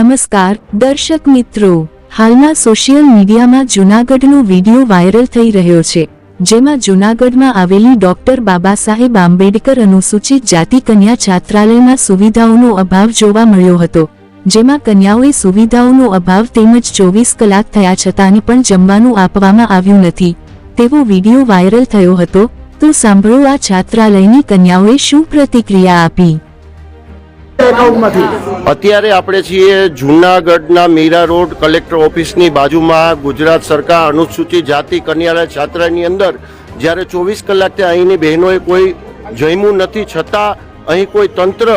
નમસ્કાર, દર્શક મિત્રો. હાલમાં સોશિયલ મીડિયામાં જૂનાગઢનો વીડિયો વાયરલ થઈ રહ્યો છે, જેમાં જૂનાગઢમાં આવેલી ડોક્ટર બાબા સાહેબ આંબેડકર અનુસૂચિત જાતિ કન્યા છાત્રાલયમાં સુવિધાઓનો અભાવ જોવા મળ્યો હતો, જેમાં કન્યાઓએ સુવિધાઓનો અભાવ તેમજ ચોવીસ કલાક થયા છતાં પણ જમવાનું આપવામાં આવ્યું નથી. તેવો વીડિયો વાયરલ થયો હતો, તો સાંભળો આ છાત્રાલયની કન્યાઓએ શું પ્રતિક્રિયા આપી? અત્યારે આપણે છીએ જૂનાગઢના મીરા રોડ કલેક્ટર ઓફિસની બાજુમાં. ગુજરાત સરકાર અનુસૂચિત જાતિ કન્યાલય છાત્રાની અંદર જ્યારે ચોવીસ કલાકથી અહીંની બહેનોએ કોઈ જમ્યું નથી, છતાં અહીં કોઈ તંત્ર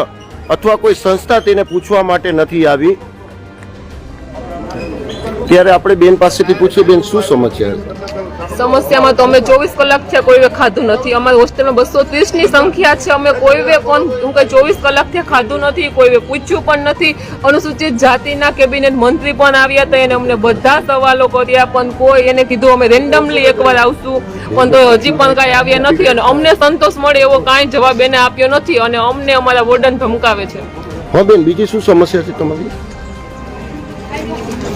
અથવા કોઈ સંસ્થા તેને પૂછવા માટે નથી આવી. ત્યારે આપણે બેન પાસેથી પૂછીએ, બેન, શું સમસ્યા સમસ્યામાં તો અમે ચોવીસ કલાક થયા, કોઈએ ખાધું નથી. અમારી હોસ્ટેલમાં બસો ત્રીસની સંખ્યા છે. અમે કોઈએ કોણ કે ચોવીસ કલાકથી ખાધું નથી, કોઈએ પૂછ્યું પણ નથી. અનુસૂચિત જાતિના કેબિનેટ મંત્રી પણ આવ્યા હતા, એને અમને બધા સવાલો કર્યા, પણ કોઈ એને કીધું, અમે રેન્ડમલી એકવાર આવશું. પણ તો હજી પણ કાંઈ આવ્યા નથી અને અમને સંતોષ મળે એવો કાંઈ જવાબ એને આપ્યો નથી અને અમને અમારા વોર્ડન ધમકાવે છે. હા બેન, બીજી શું સમસ્યા છે તમારી?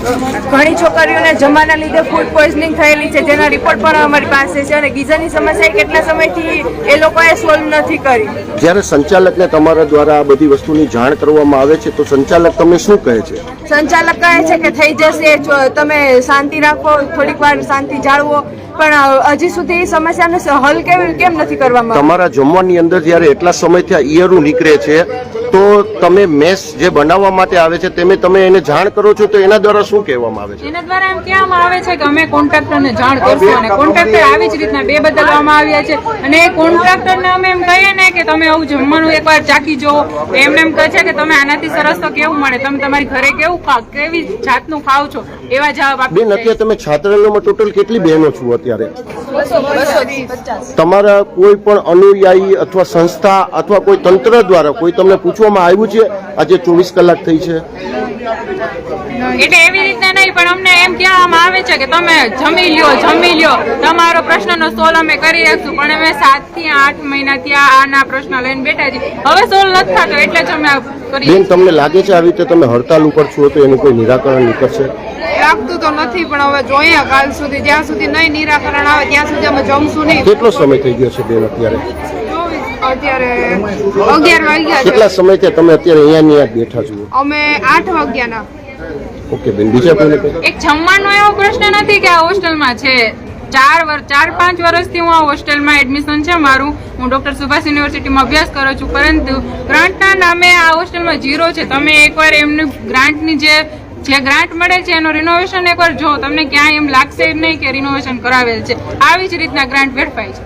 ઘણી છોકરીઓને જમવાના લીધે ફૂડ પોઈઝનિંગ થયેલી છે જેના રિપોર્ટ પણ અમારી પાસે છે અને ગીઝરની સમસ્યા કેટલા સમયથી એ લોકોએ સોલ્વ નથી કરી. જ્યારે સંચાલકને તમારા દ્વારા આ બધી વસ્તુની જાણ કરવામાં આવે છે તો સંચાલક તમને શું કહે છે? સંચાલક કહે છે કે થઈ જશે તમે શાંતિ રાખો થોડીક વાર શાંતિ જાળવો પણ હજી સુધી સમસ્યાનો હલ કેવી કેમ નથી કરવામાં? તમારા જમવાની અંદર જ્યારે એટલા સમયથી આ ઈયરું નીકળે છે તો તમે મેસ જે બનાવવા માટે આવે છે, તેમ તમે એને જાણ કરો છો તો એના દ્વારા શું કહેવામાં આવે છે? એના દ્વારા એમ કહેવામાં આવે છે કે અમે કોન્ટ્રાક્ટરને જાણ કરશું અને કોન્ટ્રાક્ટર આવી જ રીતના બે બદલવામાં આવ્યા છે અને એ કોન્ટ્રાક્ટરને અમે એમ કહીએ ને કે તમે આવું જમવાનું એકવાર ચાખી જુઓ. એમને એમ કહે છે કે તમે આનાથી સરસ તો કેવું મળે? તમે તમારી ઘરે કેવું કેવી જાતનું ખાવ છો? એવા જવાબ આપે બેન અત્યારે તમે છાત્રાલયમાં ટોટલ કેટલી બહેનો છો અત્યારે? તમારા કોઈ પણ અનુયાયી અથવા સંસ્થા અથવા કોઈ તંત્ર દ્વારા કોઈ તમને પૂછવામાં આવ્યું છે આજે ચોવીસ કલાક થઈ છે? એટલે એવી રીતે નહીં પણ અમને એમ કહેવામાં આવે છે કે તમે જમી લ્યો જમી લ્યો. તમારો પ્રશ્નનો સોલ અમે કરી રાખશું પણ અમે સાતથી આઠ મહિનાથી આ આના પ્રશ્ન લઈને બેઠા છીએ. હવે સોલ નથી થતો એટલે જ અમે બેન તમને લાગે છે આવી રીતે તમે હડતાલ ઉપર છો તો એનું કોઈ નિરાકરણ નીકળશે? લાગતું તો નથી પણ હવે જોઈએ કાલ સુધી. જ્યાં સુધી નહીં નિરાકરણ આવે ત્યાં સુધી અમે જમશું નહીં. કેટલો સમય થઈ ગયો છે બેન અત્યારે? અત્યારે અગિયાર વાગ્યા કેટલા સમયથી તમે અત્યારે અહીંયા અહીંયા બેઠા છો? અમે આઠ વાગ્યાના. ઓકે બેન બીજા કોઈને એક જમવાનો એવો પ્રશ્ન નથી કે આ હોસ્ટેલમાં છે. ચાર વર ચાર પાંચ વર્ષથી હું આ હોસ્ટેલમાં એડમિશન છે. મારું હું ડોક્ટર સુભાષ યુનિવર્સિટીમાં અભ્યાસ કરું છું. પરંતુ ગ્રાન્ટના નામે આ હોસ્ટેલમાં ઝીરો છે. તમે એકવાર એમની ગ્રાન્ટની જે જે ગ્રાન્ટ મળે છે, એનું રિનોવેશન એકવાર જો તમને ક્યાંય એમ લાગશે નહીં કે રિનોવેશન કરાવેલ છે. આવી જ રીતના ગ્રાન્ટ વેડફાય છે.